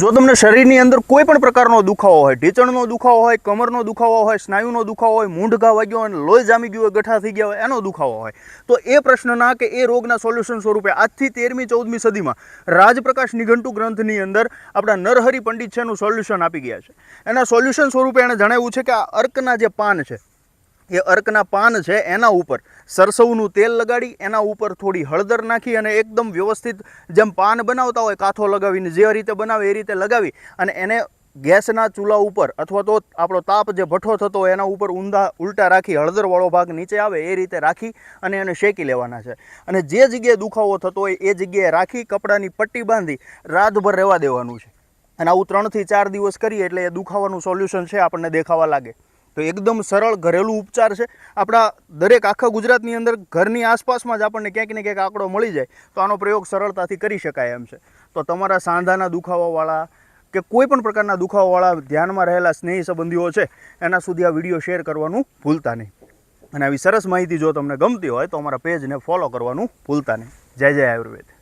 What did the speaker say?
જો તમને શરીરની અંદર કોઈ પણ પ્રકારનો દુખાવો હોય, ઢીચણનો દુખાવો હોય, કમરનો દુખાવો હોય, સ્નાયુનો દુખાવો હોય મૂંઢઘા વાગ્યો હોય લોહી જામી ગયું હોય, ગઠા થઈ ગયા હોય, એનો દુખાવો હોય, તો એ પ્રશ્નના કે એ રોગના સોલ્યુશન સ્વરૂપે આજથી તેરમી, ચૌદમી સદીમાં રાજપ્રકાશ નિઘંટુ ગ્રંથની અંદર આપણા નરહરી પંડિત છે એનું સોલ્યુશન આપી ગયા છે. એના સોલ્યુશન સ્વરૂપે એણે જણાવ્યું છે કે આ અર્કના જે પાન છે એ અર્કના પાન છે એના ઉપર. સરસવનું તેલ લગાડી, એના ઉપર થોડી હળદર નાખી અને એકદમ વ્યવસ્થિત જેમ પાન બનાવતા હોય, કાથો લગાવીને જે રીતે બનાવે એ રીતે લગાવી અને એને ગેસના ચૂલા ઉપર અથવા તો આપણો તાપ જે ભઠ્ઠો થતો હોય એના ઉપર ઊંધા ઉલટા રાખી, હળદરવાળો ભાગ નીચે આવે એ રીતે રાખી અને એને શેકી લેવાના છે. અને જે જગ્યાએ દુખાવો થતો હોય એ જગ્યાએ રાખી, કપડાની પટ્ટી બાંધી રાતભર રહેવા દેવાનું છે. અને આવું ત્રણથી ચાર દિવસ કરીએ એટલે એ દુખાવાનું સોલ્યુશન છે આપણને દેખાવા લાગે. તો એકદમ સરળ ઘરેલું ઉપચાર છે. આપણા દરેક આખા ગુજરાતની અંદર ઘરની આસપાસમાં જ આપણને ક્યાંક ને ક્યાંક આંકડો મળી જાય, તો આનો પ્રયોગ સરળતાથી કરી શકાય એમ છે. તો તમારા સાંધાના દુખાવાવાળા કે કોઈ પણ પ્રકારના દુખાવાવાળા ધ્યાનમાં રહેલા સ્નેહી સંબંધીઓ છે, એના સુધી આ વીડિયો શેર કરવાનું ભૂલતા નહીં. અને આવી સરસ માહિતી જો તમને ગમતી હોય, તો અમારા પેજને ફોલો કરવાનું ભૂલતા નહીં. જય જય આયુર્વેદ.